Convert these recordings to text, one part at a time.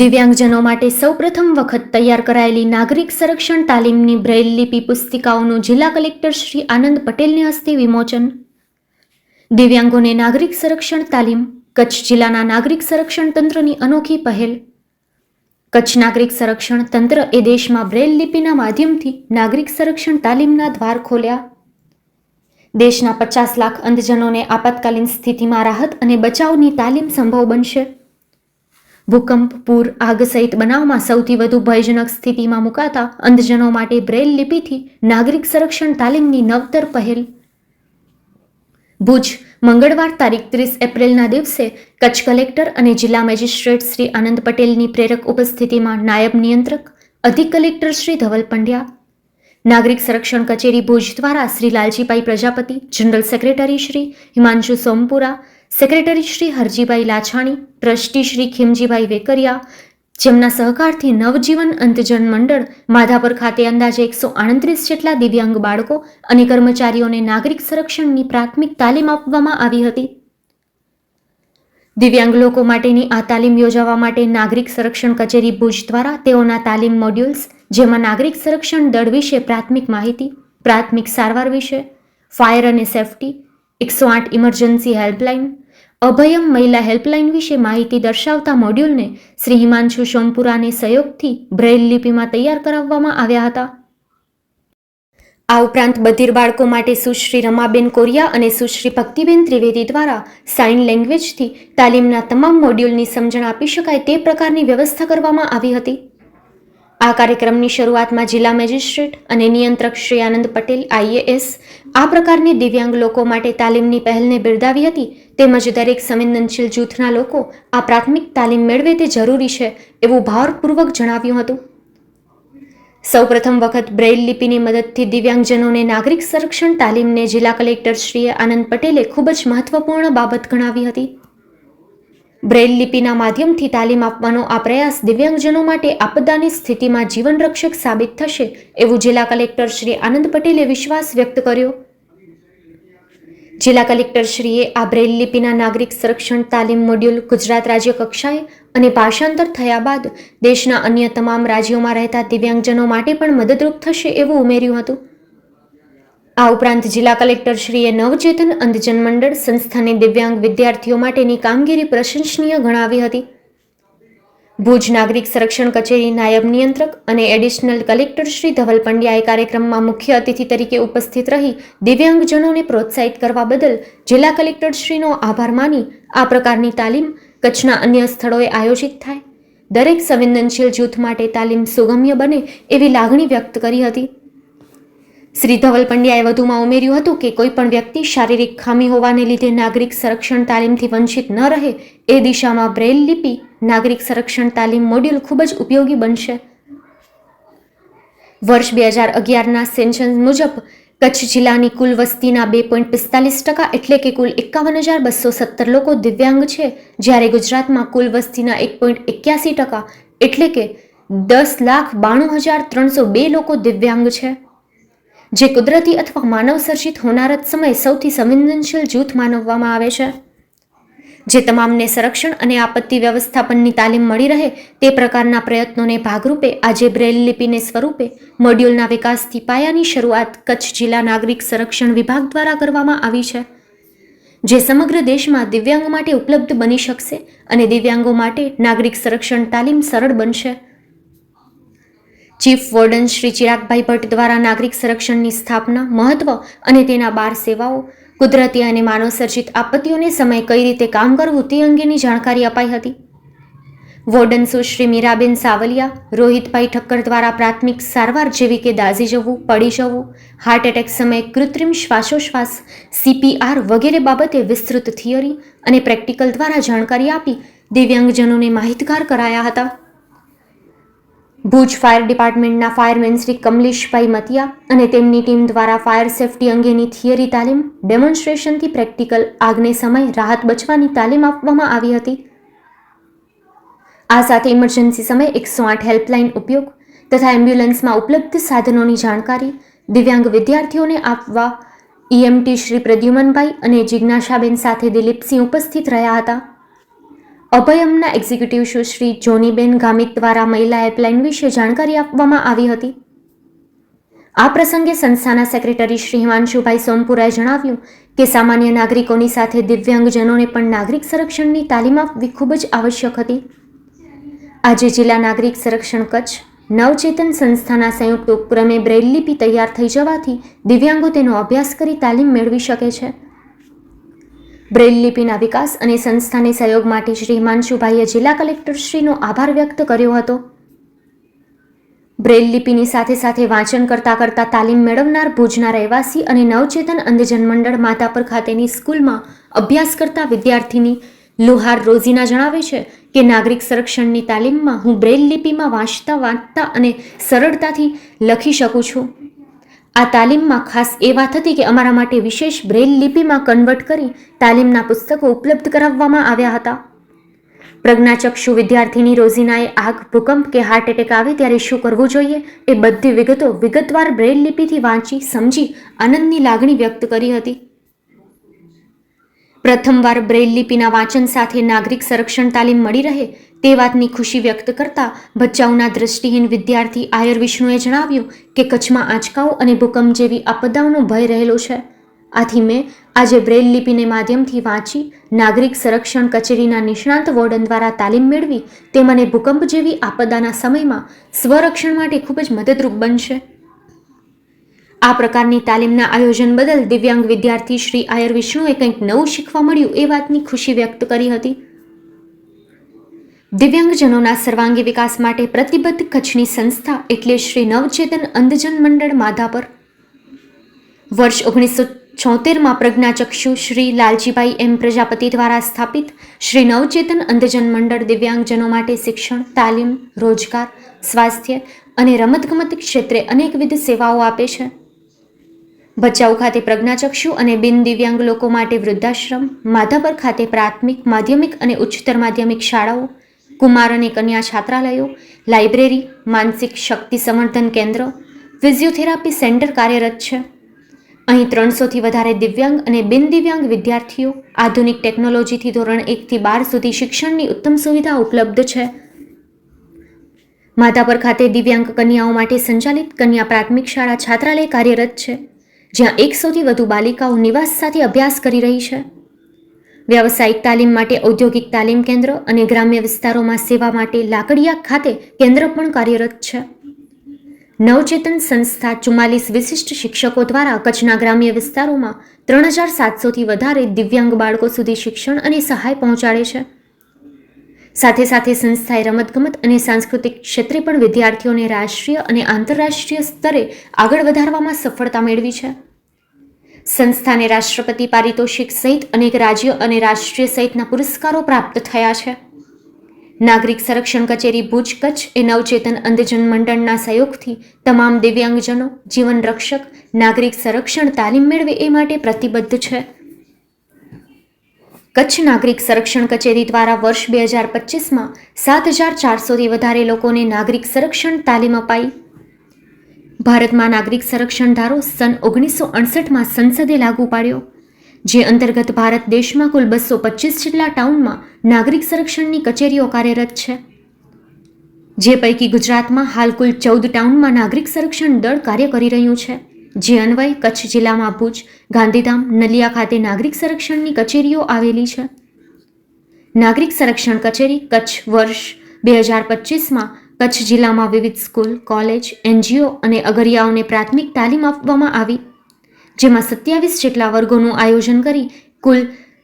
દિવ્યાંગજનો માટે સૌપ્રથમ વખત તૈયાર કરાયેલી નાગરિક સંરક્ષણ તાલીમની બ્રેઇલ લિપિ પુસ્તિકાઓનું જિલ્લા કલેક્ટર શ્રી આનંદ પટેલને હસ્તે વિમોચન. દિવ્યાંગોને નાગરિક સંરક્ષણ તાલીમ, કચ્છ જિલ્લાના નાગરિક સંરક્ષણ તંત્રની અનોખી પહેલ. કચ્છ નાગરિક સંરક્ષણ તંત્ર એ દેશમાં બ્રેઇલ લિપિના માધ્યમથી નાગરિક સંરક્ષણ તાલીમના દ્વાર ખોલ્યા. દેશના પચાસ લાખ અંધજનોને આપાતકાલીન સ્થિતિમાં રાહત અને બચાવની તાલીમ સંભવ બનશે. ભૂકંપ પૂર આગ સહિત બનાવમાં સૌથી વધુ ભયજનક સ્થિતિમાં મુકાતા અંધજનો માટે બ્રેલ લિપિથી નાગરિક સંરક્ષણ તાલીમની નવતર પહેલ. ભુજ, મંગળવાર તારીખ ત્રીસ એપ્રિલના દિવસે કચ્છ કલેક્ટર અને જિલ્લા મેજિસ્ટ્રેટ શ્રી આનંદ પટેલની પ્રેરક ઉપસ્થિતિમાં નાયબ નિયંત્રક, અધિક કલેક્ટર શ્રી ધવલ પંડ્યા, નાગરિક સંરક્ષણ કચેરી ભુજ દ્વારા Shri Laljibhai Prajapati, general secretary Shri Himanshu Sompura secretary Shri Harjibhai Lachhani, trustee Shri Khimjibhai Vekariya, જેમના સહકારથી નવજીવન અંતજન મંડળ માધાપર ખાતે અંદાજે એકસો આડત્રીસ જેટલા દિવ્યાંગ બાળકો અને કર્મચારીઓને નાગરિક સંરક્ષણની પ્રાથમિક તાલીમ આપવામાં આવી હતી. દિવ્યાંગ લોકો માટેની આ તાલીમ યોજવા માટે નાગરિક સંરક્ષણ કચેરી ભુજ દ્વારા તેઓના તાલીમ મોડ્યુલ્સ, જેમાં નાગરિક સંરક્ષણ દળ વિશે પ્રાથમિક માહિતી, પ્રાથમિક સારવાર વિશે, ફાયર અને સેફટી એકસો આઠ ઇમરજન્સી હેલ્પલાઇન અભયમ મહિલા હેલ્પલાઇન વિશે માહિતી દર્શાવતા મોડ્યુલને શ્રી હિમાંશુ સોમપુરાને સહયોગથી બ્રેઇલ લિપિમાં તૈયાર કરાવવામાં આવ્યા હતા. આ ઉપરાંત બધિર બાળકો માટે સુશ્રી રમાબેન કોરિયા અને સુશ્રી ભક્તિબેન ત્રિવેદી દ્વારા સાઇન લેંગ્વેજથી તાલીમના તમામ મોડ્યુલની સમજણ આપી શકાય તે પ્રકારની વ્યવસ્થા કરવામાં આવી હતી. આ કાર્યક્રમની શરૂઆતમાં જિલ્લા મેજિસ્ટ્રેટ અને નિયંત્રક શ્રી આનંદ પટેલ આઈએએસ આ પ્રકારની દિવ્યાંગ લોકો માટે તાલીમની પહેલને બિરદાવી હતી તેમજ દરેક સંવેદનશીલ જૂથના લોકો આ પ્રાથમિક તાલીમ મેળવે તે જરૂરી છે એવું ભારપૂર્વક જણાવ્યું હતું. સૌપ્રથમ વખત બ્રેઇલ લિપિની મદદથી દિવ્યાંગજનોને નાગરિક સંરક્ષણ તાલીમને જિલ્લા કલેક્ટર શ્રી આનંદ પટેલે ખૂબ જ મહત્વપૂર્ણ બાબત ગણાવી હતી. બ્રેઇલ લિપિના માધ્યમથી તાલીમ આપવાનો આ પ્રયાસ દિવ્યાંગજનો માટે આપદાની સ્થિતિમાં જીવનરક્ષક સાબિત થશે એવું જિલ્લા કલેક્ટર શ્રી આનંદ પટેલે વિશ્વાસ વ્યક્ત કર્યો. જિલ્લા કલેક્ટરશ્રીએ આ બ્રેઇલ લિપિના નાગરિક સંરક્ષણ તાલીમ મોડ્યુલ ગુજરાત રાજ્ય કક્ષાએ અને ભાષાંતર થયા બાદ દેશના અન્ય તમામ રાજ્યોમાં રહેતા દિવ્યાંગજનો માટે પણ મદદરૂપ થશે એવું ઉમેર્યું હતું. આ ઉપરાંત જિલ્લા કલેક્ટરશ્રીએ નવચેતન અંધજન મંડળ સંસ્થાની દિવ્યાંગ વિદ્યાર્થીઓ માટેની કામગીરી પ્રશંસનીય ગણાવી હતી. ભુજ નાગરિક સંરક્ષણ કચેરી નાયબ નિયંત્રક અને એડિશનલ કલેક્ટર શ્રી ધવલ પંડ્યાએ કાર્યક્રમમાં મુખ્ય અતિથિ તરીકે ઉપસ્થિત રહી દિવ્યાંગજનોને પ્રોત્સાહિત કરવા બદલ જિલ્લા કલેક્ટરશ્રીનો આભાર માની આ પ્રકારની તાલીમ કચ્છના અન્ય સ્થળોએ આયોજિત થાય. દરેક સંવેદનશીલ જૂથ માટે તાલીમ સુગમ્ય બને એવી લાગણી વ્યક્ત કરી હતી. શ્રી ધવલ પંડ્યાએ વધુમાં ઉમેર્યું હતું કે કોઈપણ વ્યક્તિ શારીરિક ખામી હોવાને લીધે નાગરિક સંરક્ષણ તાલીમથી વંચિત ન રહે, એ દિશામાં બ્રેલ લિપિ નાગરિક સંરક્ષણ તાલીમ મોડ્યુલ ખૂબ જ ઉપયોગી બનશે. વર્ષ બે હજાર અગિયારના સેન્શન મુજબ કચ્છ જિલ્લાની કુલ વસ્તીના બે પોઈન્ટ પિસ્તાલીસ ટકા એટલે કે કુલ એકાવન હજાર બસો સત્તર લોકો દિવ્યાંગ છે, જ્યારે ગુજરાતમાં કુલ વસ્તીના એક પોઈન્ટ એક્યાસી ટકા એટલે કે દસ લાખ બાણું હજાર ત્રણસો બે લોકો દિવ્યાંગ છે. જે કુદરતી અથવા માનવ સર્જિત હોનારત સમયે સૌથી સંવેદનશીલ જૂથ માનવવામાં આવે છે. જે તમામને સંરક્ષણ અને આપત્તિ વ્યવસ્થાપનની તાલીમ મળી રહે તે પ્રકારના પ્રયત્નોને ભાગરૂપે આજે બ્રેલ લિપિને સ્વરૂપે મોડ્યુલના વિકાસથી પાયાની શરૂઆત કચ્છ જિલ્લા નાગરિક સંરક્ષણ વિભાગ દ્વારા કરવામાં આવી છે. જે સમગ્ર દેશમાં દિવ્યાંગો માટે ઉપલબ્ધ બની શકશે અને દિવ્યાંગો માટે નાગરિક સંરક્ષણ તાલીમ સરળ બનશે. ચીફ વોર્ડન શ્રી ચિરાગભાઈ ભટ્ટ દ્વારા નાગરિક સંરક્ષણની સ્થાપના, મહત્વ અને તેના બાર સેવાઓ, કુદરતી અને માનવ સર્જિત આપત્તિઓને સમય કઈ રીતે કામ કરવું તે અંગેની જાણકારી અપાઈ હતી. વોર્ડન સુશ્રી મીરાબેન સાવલિયા, રોહિતભાઈ ઠક્કર દ્વારા પ્રાથમિક સારવાર જેવી કે દાઝી જવું, પડી જવું હાર્ટ એટેક સમયે કૃત્રિમ શ્વાસોશ્વાસ સીપીઆર વગેરે બાબતે વિસ્તૃત થિયરી અને પ્રેક્ટિકલ દ્વારા જાણકારી આપી દિવ્યાંગજનોને માહિતગાર કરાયા હતા. ભુજ ફાયર ડિપાર્ટમેન્ટના ફાયરમેન શ્રી કમલેશભાઈ મતિયા અને તેમની ટીમ દ્વારા ફાયર સેફટી અંગેની થિયરી તાલીમ, ડેમોન્સ્ટ્રેશનથી પ્રેક્ટિકલ આગને સમય રાહત બચવાની તાલીમ આપવામાં આવી હતી. આ સાથે ઇમરજન્સી સમયે એકસો આઠ હેલ્પલાઇન ઉપયોગ તથા એમ્બ્યુલન્સમાં ઉપલબ્ધ સાધનોની જાણકારી દિવ્યાંગ વિદ્યાર્થીઓને આપવા ઈએમટી શ્રી પ્રદ્યુમનભાઈ અને જિજ્ઞાસાબેન સાથે દિલીપસિંહ ઉપસ્થિત રહ્યા હતા. અભયમના એક્ઝિક્યુટિવ સુશ્રી જોનીબેન ગામિત દ્વારા મહિલા હેલ્પલાઇન વિશે જાણકારી આપવામાં આવી હતી. આ પ્રસંગે સંસ્થાના સેક્રેટરી શ્રી હિમાંશુભાઈ સોમપુરાએ જણાવ્યું કે સામાન્ય નાગરિકોની સાથે દિવ્યાંગજનોને પણ નાગરિક સંરક્ષણની તાલીમ આપવી ખૂબ જ આવશ્યક હતી. આજે જિલ્લા નાગરિક સંરક્ષણ કચ્છ નવચેતન સંસ્થાના સંયુક્ત ઉપક્રમે બ્રેઇલ લિપિ તૈયાર થઈ જવાથી દિવ્યાંગો તેનો અભ્યાસ કરી તાલીમ મેળવી શકે છે. બ્રેઇલ લિપિના વિકાસ અને સંસ્થાને સહયોગ માટે શ્રી હિમાંશુભાઈએ જિલ્લા કલેક્ટરશ્રીનો આભાર વ્યક્ત કર્યો હતો. બ્રેલ લિપિની સાથે સાથે વાંચન કરતા કરતા તાલીમ મેળવનાર ભુજના રહેવાસી અને નવચેતન અંધજન મંડળ માતાપર ખાતેની સ્કૂલમાં અભ્યાસ કરતા વિદ્યાર્થીની લુહાર રોઝીના જણાવે છે કે, નાગરિક સંરક્ષણની તાલીમમાં હું બ્રેલ લિપિમાં વાંચતા વાંચતા અને સરળતાથી લખી શકું છું. આ તાલીમમાં ખાસ એ વાત હતી કે અમારા માટે વિશેષ બ્રેલ લિપિમાં કન્વર્ટ કરી તાલીમના પુસ્તકો ઉપલબ્ધ કરાવવામાં આવ્યા હતા. પ્રજ્ઞાચક્ષુ વિદ્યાર્થીની રોઝિનાએ આગ, ભૂકંપ કે હાર્ટ એટેક આવે ત્યારે શું કરવું જોઈએ એ બધી વિગતો વિગતવાર બ્રેલ લિપિથી વાંચી, સમજી આનંદની લાગણી વ્યક્ત કરી હતી. પ્રથમવાર બ્રેલ લિપિના વાંચન સાથે નાગરિક સંરક્ષણ તાલીમ મળી રહે તે વાતની ખુશી વ્યક્ત કરતા ભચાઉના દ્રષ્ટિહીન વિદ્યાર્થી આયર વિષ્ણુએ જણાવ્યું કે કચ્છમાં આંચકાઓ અને ભૂકંપ જેવી આપદાઓનો ભય રહેલો છે. આથી મેં આજે બ્રેલ લિપિને માધ્યમથી વાંચી નાગરિક સંરક્ષણ કચેરીના નિષ્ણાંત વોર્ડન દ્વારા તાલીમ મેળવી તે મને ભૂકંપ જેવી આપદાના સમયમાં સ્વરક્ષણ માટે ખૂબ જ મદદરૂપ બનશે. આ પ્રકારની તાલીમના આયોજન બદલ દિવ્યાંગ વિદ્યાર્થી શ્રી આયર વિષ્ણુએ કંઈક નવું શીખવા મળ્યું એ વાતની ખુશી વ્યક્ત કરી હતી. દિવ્યાંગજનોના સર્વાંગી વિકાસ માટે પ્રતિબદ્ધ કચ્છની સંસ્થા એટલે શ્રી નવચેતન અંધજન મંડળ માધાપર. વર્ષ ઓગણીસો છોતેરમાં પ્રજ્ઞાચક્ષુ શ્રી લાલજીભાઈ એમ પ્રજાપતિ દ્વારા સ્થાપિત શ્રી નવચેતન અંધજન મંડળ દિવ્યાંગજનો માટે શિક્ષણ, તાલીમ, રોજગાર, સ્વાસ્થ્ય અને રમતગમત ક્ષેત્રે અનેકવિધ સેવાઓ આપે છે. ભચાઉ ખાતે પ્રજ્ઞાચક્ષુ અને બિન દિવ્યાંગ લોકો માટે વૃદ્ધાશ્રમ, માધાપર ખાતે પ્રાથમિક, માધ્યમિક અને ઉચ્ચતર માધ્યમિક શાળાઓ કુમાર અને કન્યા છાત્રાલયો, લાઇબ્રેરી, માનસિક શક્તિ સંવર્ધન કેન્દ્ર, ફિઝિયોથેરાપી સેન્ટર કાર્યરત છે. અહીં ત્રણસોથી વધારે દિવ્યાંગ અને બિન દિવ્યાંગ વિદ્યાર્થીઓ આધુનિક ટેકનોલોજીથી ધોરણ એકથી બાર સુધી શિક્ષણની ઉત્તમ સુવિધા ઉપલબ્ધ છે. માધાપર ખાતે દિવ્યાંગ કન્યાઓ માટે સંચાલિત કન્યા પ્રાથમિક શાળા છાત્રાલય કાર્યરત છે, જ્યાં એકસોથી વધુ બાલિકાઓ નિવાસ સાથે અભ્યાસ કરી રહી છે. વ્યાવસાયિક તાલીમ માટે ઔદ્યોગિક તાલીમ કેન્દ્ર અને ગ્રામ્ય વિસ્તારોમાં સેવા માટે લાકડિયા ખાતે કેન્દ્ર પણ કાર્યરત છે. નવચેતન સંસ્થા ચુમ્માલીસ વિશિષ્ટ શિક્ષકો દ્વારા કચ્છના ગ્રામ્ય વિસ્તારોમાં ત્રણ હજાર સાતસોથી વધારે દિવ્યાંગ બાળકો સુધી શિક્ષણ અને સહાય પહોંચાડે છે. સાથે સાથે સંસ્થાએ રમતગમત અને સાંસ્કૃતિક ક્ષેત્રે પણ વિદ્યાર્થીઓને રાષ્ટ્રીય અને આંતરરાષ્ટ્રીય સ્તરે આગળ વધારવામાં સફળતા મેળવી છે. સંસ્થાને રાષ્ટ્રપતિ પારિતોષિક સહિત અનેક રાજ્ય અને રાષ્ટ્રીય સહિતના પુરસ્કારો પ્રાપ્ત થયા છે. નાગરિક સંરક્ષણ કચેરી ભુજ કચ્છ એ નવચેતન અંધજન મંડળના સહયોગથી તમામ દિવ્યાંગજનો, જીવન રક્ષક, નાગરિક સંરક્ષણ તાલીમ મેળવે એ માટે પ્રતિબદ્ધ છે. કચ્છ નાગરિક સંરક્ષણ કચેરી દ્વારા વર્ષ બે હજાર પચીસમાં સાત હજાર ચારસોથી વધારે લોકોને નાગરિક સંરક્ષણ તાલીમ અપાઈ. ભારતમાં નાગરિક સંરક્ષણ ધારો સન ઓગણીસો અડસઠમાં સંસદે લાગુ પાડ્યો, જે અંતર્ગત ભારત દેશમાં કુલ બસો પચીસ જેટલા ટાઉનમાં નાગરિક સંરક્ષણની કચેરીઓ કાર્યરત છે. જે પૈકી ગુજરાતમાં હાલ કુલ ચૌદ ટાઉનમાં નાગરિક સંરક્ષણ દળ કાર્ય કરી રહ્યું છે. જે અન્વય કચ્છ જિલ્લામાં ભુજ, ગાંધીધામ, નલિયા ખાતે નાગરિક સંરક્ષણની કચેરીઓ આવેલી છે. નાગરિક સંરક્ષણ કચેરી કચ્છ વર્ષ બે હજાર પચીસમાં કચ્છ જિલ્લામાં વિવિધ સ્કૂલ, કોલેજ, એનજીઓ અને અગરિયાઓને પ્રાથમિક તાલીમ આપવામાં આવી, જેમાં સત્યાવીસ જેટલા વર્ગોનું આયોજન કરી કુલ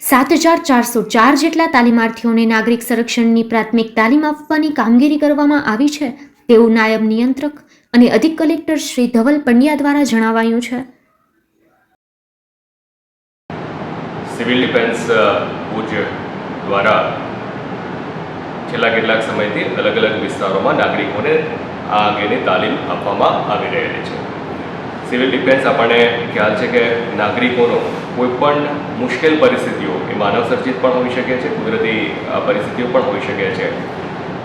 સાત હજાર ચારસો ચાર જેટલા તાલીમાર્થીઓને નાગરિક સંરક્ષણની પ્રાથમિક તાલીમ આપવાની કામગીરી કરવામાં આવી છે. તેવું નાયબ નિયંત્રક અને અધિક કલેક્ટર શ્રી ધવલ પંડ્યા દ્વારા જણાવાયું છે. સિવિલ ડિફેન્સ ભુજ દ્વારા છેલ્લા કેટલાક સમયથી અલગ અલગ વિસ્તારોમાં નાગરિકોને આ અંગેની તાલીમ આપવામાં આવી રહેલી છે. સિવિલ ડિફેન્સ આપણને ખ્યાલ છે કે નાગરિકોનો કોઈ પણ મુશ્કેલ પરિસ્થિતિઓ એ માનવ સર્જિત પણ હોઈ શકે છે, કુદરતી પરિસ્થિતિઓ પણ હોઈ શકે છે.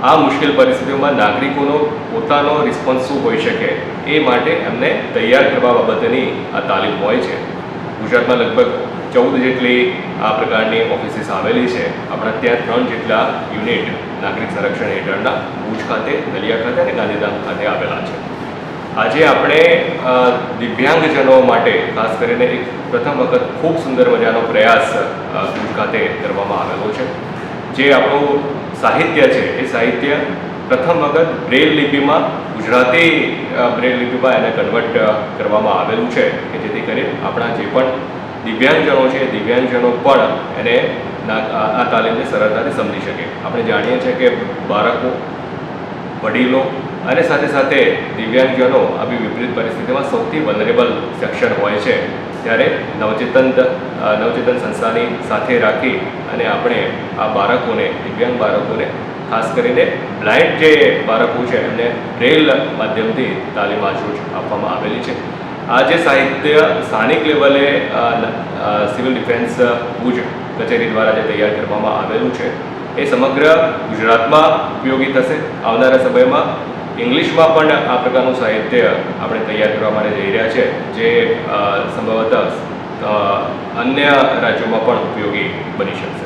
આ મુશ્કેલ પરિસ્થિતિઓમાં નાગરિકોનો પોતાનો રિસ્પોન્સ શું હોઈ શકે એ માટે એમને તૈયાર કરવા બાબતની આ તાલીમ હોય છે. ગુજરાતમાં લગભગ ચૌદ જેટલી આ પ્રકારની ઓફિસીસ આવેલી છે. આપણા ત્યાં ત્રણ જેટલા યુનિટ નાગરિક સંરક્ષણ હેઠળના ભુજ ખાતે, નલિયા ખાતે અને ગાંધીધામ ખાતે આવેલા છે. આજે આપણે દિવ્યાંગજનો માટે ખાસ કરીને એક પ્રથમ વખત ખૂબ સુંદર મજાનો પ્રયાસ ભુજ ખાતે કરવામાં આવેલો છે. જે આપણું સાહિત્ય છે, એ સાહિત્ય પ્રથમ વખત બ્રેલ લિપિમાં, ગુજરાતી બ્રેલ લિપિમાં એને કન્વર્ટ કરવામાં આવેલું છે કે જેથી કરી આપણા જે પણ દિવ્યાંગજનો છે, દિવ્યાંગજનો પણ એને આ તાલીમને સરળતાથી સમજી શકે. આપણે જાણીએ છીએ કે બાળકો, વડીલો અને સાથે સાથે દિવ્યાંગજનો આવી વિપરીત પરિસ્થિતિમાં સૌથી વનરેબલ સેક્શન હોય છે. ત્યારે નવચેતન નવચેતન સંસ્થાની સાથે રાખી અને આપણે આ બાળકોને, દિવ્યાંગ બાળકોને ખાસ કરીને બ્લાઇન્ડ જે બાળકો છે, એમને રેલ માધ્યમથી તાલીમ આજુ આપવામાં આવેલી છે. આ જે સાહિત્ય સ્થાનિક લેવલે સિવિલ ડિફેન્સ ભુજ કચેરી દ્વારા જે તૈયાર કરવામાં આવેલું છે, એ સમગ્ર ગુજરાતમાં ઉપયોગી થશે. આવનારા સમયમાં ઇંગ્લિશમાં પણ આ પ્રકારનું સાહિત્ય આપણે તૈયાર કરવા માટે જઈ રહ્યા છે, જે સંભવતઃ અન્ય રાજ્યોમાં પણ ઉપયોગી બની શકશે.